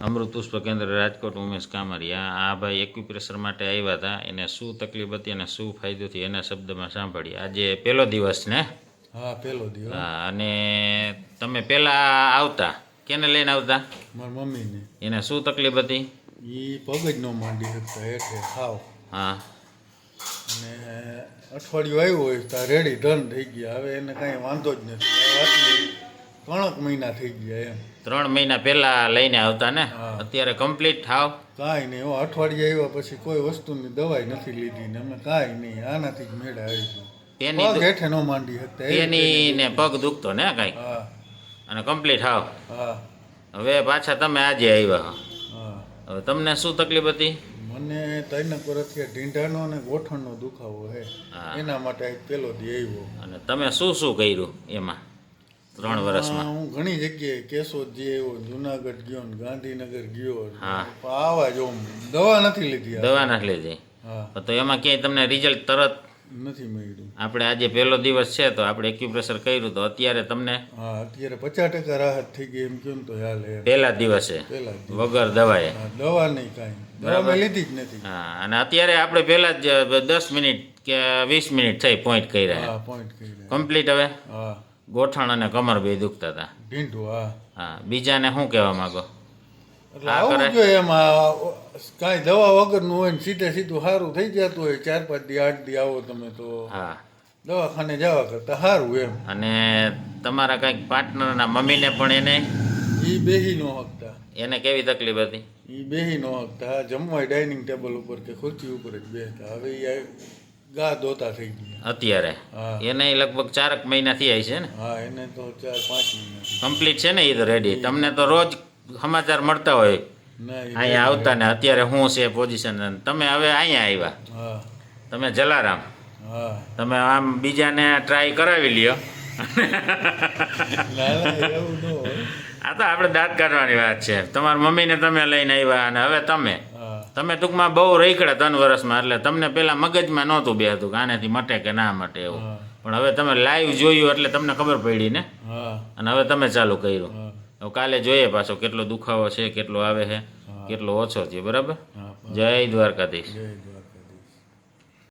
અમૃત પુષ્પ કેન્દ્ર રાજકોટ ઉમેશ કામરિયા. આ ભાઈ એક્યુપ્રેશર માટે આવ્યા હતા. એને શું તકલીફ હતી અને શું ફાયદો થયો એના શબ્દમાં સાંભળી આજે પહેલો દિવસ ને? હા પેલો દિવસ. હા, અને તમે પહેલાં આવતા. કેને લઈને આવતા? મારી મમ્મીને. એને શું તકલીફ હતી? એ પગ જ ન માંડી શકતા એટલે ખાવ હા. અને અઠવાડિયું આવ્યું હોય ત્યાં રેડી ધન થઈ ગયા. હવે એને કાંઈ વાંધો જ નથી. ત્રણક મહિના થઈ ગયા એમ. ત્રણ મહિના પહેલાં લઈને આવતા ને? અત્યારે કમ્પ્લીટ થાવ? કાંઈ નહીં એવો અઠવાડિયે આવ્યા પછી કોઈ વસ્તુની દવાઈ નથી લીધી ને અમે કાંઈ નહીં આનાથી જ મેળા આવી તેની પગ હેઠે ન માંડી હતી એની તેની ને પગ દુખતો ને કાંઈ? હા. અને કમ્પ્લીટ થાવ? હા. હવે પાછા તમે આજે આવ્યા હા. હવે તમને શું તકલીફ હતી? મને ત્રણ વર્ષથી ઢીંઢાનો અને ગોઠણનો દુખાવો છે. હા. એના માટે પેલો દી આવ્યો. અને તમે શું શું કર્યું એમાં? ત્રણ વર્ષમાં. હા, ઘણી જગ્યાએ કેશોદ જે આવ્યો જુનાગઢ ગયો ને ગાંધીનગર ગયો આવા જ દવા નથી લીધી દવા નથી લીધી. હા. તો એમાં ક્યાંય તમને રિઝલ્ટ તરત નથી મળ્યું. આપણે આજે પહેલો દિવસ છે તો આપણે એક્યુપ્રેશર કર્યું તો અત્યારે તમને હા અત્યારે પચાસ ટકા રાહત થઈ ગઈ એમ કેમ તો હાલે પહેલા દિવસે વગર દવાએ. દવા નહીં કાંઈ. દવા મેં લીધી જ નથી. હા અને અત્યારે આપણે પહેલા જ દસ મિનિટ કે વીસ મિનિટ થઈ પોઈન્ટ કર્યા. પોઈન્ટ કરી કમ્પ્લીટ હવે? હા. ગોઠણ અને કમર બે દુખતા હતા ઢીંઢું હા હા બીજાને શું કહેવા માંગો? એટલે આવું. જોઈએ એમાં. કાંઈ દવા વગરનું હોય ને સીધે સીધું સારું થઈ જતું હોય ચાર પાંચ દી આઠ દી આવો તમે તો. હા. દવાખાને જવા કરતા સારું એમ. અને તમારા કંઈક પાર્ટનરના મમ્મીને પણ એને? એ બેહી ન હકતા. એને કેવી તકલીફ હતી? એ બેહી ન હકતા. જમવાય ડાઇનિંગ ટેબલ ઉપર કે ખુરશી ઉપર જ બેસતા હવે એ ગા દોતા થઈ ગયા. અત્યારે. એને લગભગ ચારક મહિનાથી આવી છે ને? હા એને તો ચાર પાંચ મહિના કમ્પ્લીટ છે ને એ તો રેડી તમને તો રોજ સમાચાર મળતા હોય. અહીંયા આવતા ને અત્યારે શું છે પોઝિશન તમે હવે અહીંયા આવ્યા? તમે જલારામ? તમે આમ બીજાને ટ્રાય કરાવી લ્યો. આ તો આપણે દાંત કાઢવાની વાત છે. તમારા મમ્મીને તમે લઈને આવ્યા અને હવે તમે? તમે ટૂંકમાં બહુ રહીકડા ત્રણ વર્ષમાં એટલે તમને પેલા મગજમાં નહોતું બેહતું કે આનાથી મટે કે ના મટે એવું. પણ હવે તમે લાઈવ જોયું એટલે તમને ખબર પડી ને? અને હવે તમે ચાલુ કર્યું. હવે કાલે જોઈએ પાછો કેટલો દુખાવો છે કેટલો આવે છે કેટલો ઓછો છે બરાબર? જય દ્વારકાધીશ.